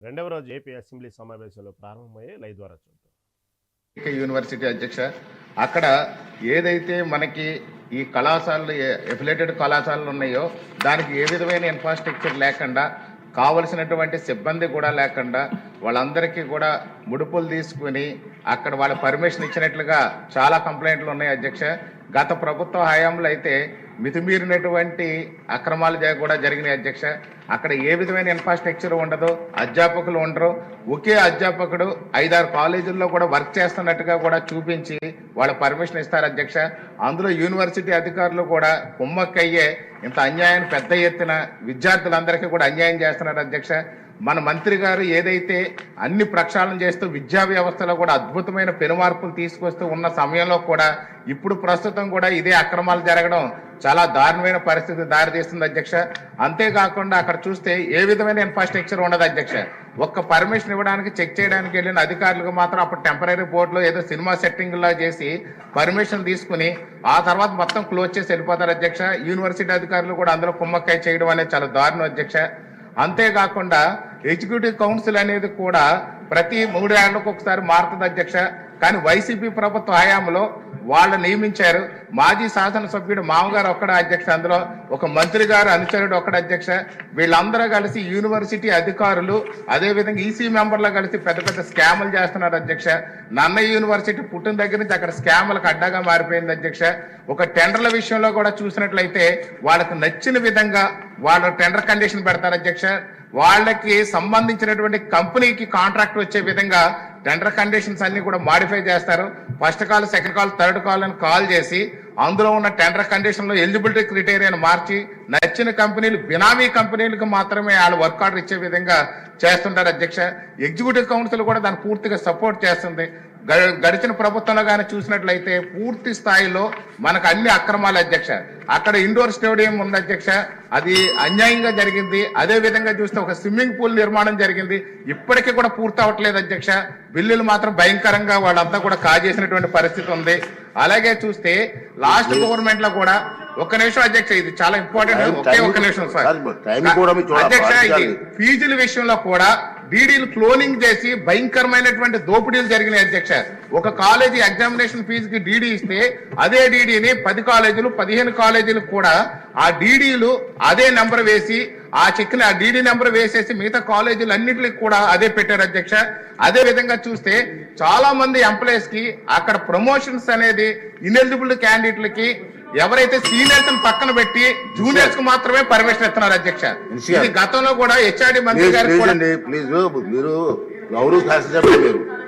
రెండవ రోజు AP assembly సమావేశాలు ప్రారంభమయ్యే లై ద్వారా చూద్దాం యూనివర్సిటీ అధ్యక్ష అక్కడ ఏదైతే మనకి ఈ కళాశాలలు ఎఫిలేటెడ్ కళాశాలలు ఉన్నాయో దానికి ఏ విధమైన ఇన్ఫ్రాస్ట్రక్చర్ లేకుండా కావలసినటువంటి సిబ్బంది కూడా లేకుండా వాళ్ళందరికీ కూడా ముడుపులు తీసుకుని అక్కడ వాళ్ళ పర్మిషన్ ఇచ్చినట్లుగా చాలా కంప్లైంట్లు ఉన్నాయి అధ్యక్ష. గత ప్రభుత్వ హయాంలో అయితే మితిమీరినటువంటి అక్రమాలు కూడా జరిగినాయి అధ్యక్ష. అక్కడ ఏ విధమైన ఇన్ఫ్రాస్ట్రక్చర్ ఉండదు అధ్యాపకులు ఉండరు. ఒకే అధ్యాపకుడు ఐదారు కాలేజీల్లో కూడా వర్క్ చేస్తున్నట్టుగా కూడా చూపించి వాళ్ళ పర్మిషన్ ఇస్తారు అధ్యక్ష. అందులో యూనివర్సిటీ అధికారులు కూడా కుమ్మక్కయ్యే ఇంత అన్యాయం పెద్ద ఎత్తున విద్యార్థులందరికీ కూడా అన్యాయం చేస్తున్నారు అధ్యక్ష. మన మంత్రి గారు ఏదైతే అన్ని ప్రక్షాళన చేస్తూ విద్యా వ్యవస్థలో కూడా అద్భుతమైన పెనుమార్పులు తీసుకొస్తూ ఉన్న సమయంలో కూడా ఇప్పుడు ప్రస్తుతం కూడా ఇదే అక్రమాలు జరగడం చాలా దారుణమైన పరిస్థితి దారితీస్తుంది అధ్యక్ష. అంతేకాకుండా అక్కడ చూస్తే ఏ విధమైన ఇన్ఫ్రాస్ట్రక్చర్ ఉండదు అధ్యక్ష. ఒక్క పర్మిషన్ ఇవ్వడానికి చెక్ చేయడానికి వెళ్ళిన అధికారులకు మాత్రం అప్పుడు టెంపరీ బోర్డులో ఏదో సినిమా సెట్టింగ్లో చేసి పర్మిషన్ తీసుకుని ఆ తర్వాత మొత్తం క్లోజ్ చేసి వెళ్ళిపోతారు అధ్యక్ష. యూనివర్సిటీ అధికారులు కూడా అందులో కుమ్మక్కాయ చేయడం అనేది చాలా దారుణం అధ్యక్ష. అంతేకాకుండా ఎగ్జిక్యూటివ్ కౌన్సిల్ అనేది కూడా ప్రతి మూడేళ్ళకు ఒకసారి మారుతుంది అధ్యక్ష. కానీ వైసీపీ ప్రభుత్వ హయాంలో వాళ్ళు నియమించారు. మాజీ శాసనసభ్యుడు మామగారు ఒక్కడ అధ్యక్ష. అందులో ఒక మంత్రి గారు అనుచరుడు ఒక్కడ అధ్యక్ష. వీళ్ళందరూ కలిసి యూనివర్సిటీ అధికారులు అదేవిధంగా ఈసీ మెంబర్లు కలిసి పెద్ద పెద్ద స్కాములు చేస్తున్నారు అధ్యక్ష. నన్నయ్య యూనివర్సిటీ పుట్టిన దగ్గర నుంచి అక్కడ స్కాములకు అడ్డాగా మారిపోయింది అధ్యక్ష. ఒక టెండర్ల విషయంలో కూడా చూసినట్లయితే వాళ్ళకి నచ్చిన విధంగా వాళ్ళు టెండర్ కండిషన్ పెడతారు అధ్యక్ష. వాళ్ళకి సంబంధించినటువంటి కంపెనీకి కాంట్రాక్ట్ వచ్చే విధంగా టెండర్ కండిషన్స్ అన్ని కూడా మాడిఫై చేస్తారు. First call second call third call అని కాల్ చేసి అందులో ఉన్న టెండర్ కండిషన్లో ఎలిజిబిలిటీ క్రిటేరియాను మార్చి నచ్చిన కంపెనీలు బినామీ కంపెనీలకు మాత్రమే వాళ్ళు వర్క్ ఆర్డర్ ఇచ్చే విధంగా చేస్తుంటారు అధ్యక్ష. ఎగ్జిక్యూటివ్ కౌన్సిల్ కూడా దాన్ని పూర్తిగా సపోర్ట్ చేస్తుంది. గడిచిన ప్రభుత్వంలో కానీ చూసినట్లయితే పూర్తి స్థాయిలో మనకు అన్ని అక్రమాలు అధ్యక్ష. అక్కడ ఇండోర్ స్టేడియం ఉంది అధ్యక్ష. అది అన్యాయంగా జరిగింది. అదే విధంగా చూస్తే ఒక స్విమ్మింగ్ పూల్ నిర్మాణం జరిగింది. ఇప్పటికీ కూడా పూర్తి అవ్వట్లేదు అధ్యక్ష. బిల్లులు మాత్రం భయంకరంగా వాళ్ళంతా కూడా కాజేసినటువంటి పరిస్థితి ఉంది. అలాగే చూస్తే లాస్ట్ గవర్నమెంట్లో కూడా ఒక్క నిమిషం అధ్యక్ష ఇది చాలా ఇంపార్టెంట్. ఒకే ఒక్క టైం- నిమిషం సార్. అధ్యక్ష ఇది. ఫీజుల విషయంలో కూడా డీడీలు క్లోనింగ్ చేసి భయంకరమైనటువంటి దోపిడీలు జరిగినాయి అధ్యక్ష. ఒక కాలేజీ ఎగ్జామినేషన్ ఫీజుకి డీడీ ఇస్తే అదే డీడీని పది కాలేజీలు పదిహేను కాలేజీలు కూడా ఆ డీడీలు అదే నెంబర్ వేసి ఆ చెక్ని ఆ డీడీ నెంబర్ వేసేసి మిగతా కాలేజీలు అన్నింటికి కూడా అదే పెట్టారు అధ్యక్ష. అదే విధంగా చూస్తే చాలా మంది ఎంప్లాయీస్కి అక్కడ ప్రమోషన్స్ అనేది ఇనెలిజిబుల్ క్యాండిడేట్లకి ఎవరైతే సీనియర్స్ పక్కన పెట్టి జూనియర్స్కు మాత్రమే పర్మిషన్ ఇస్తున్నారు అధ్యక్ష. ఇది గతంలో కూడా హెచ్ఆర్డి మంత్రి ప్లీజ్ మీరు గౌరవ శాసనసభ్యులు మీరు.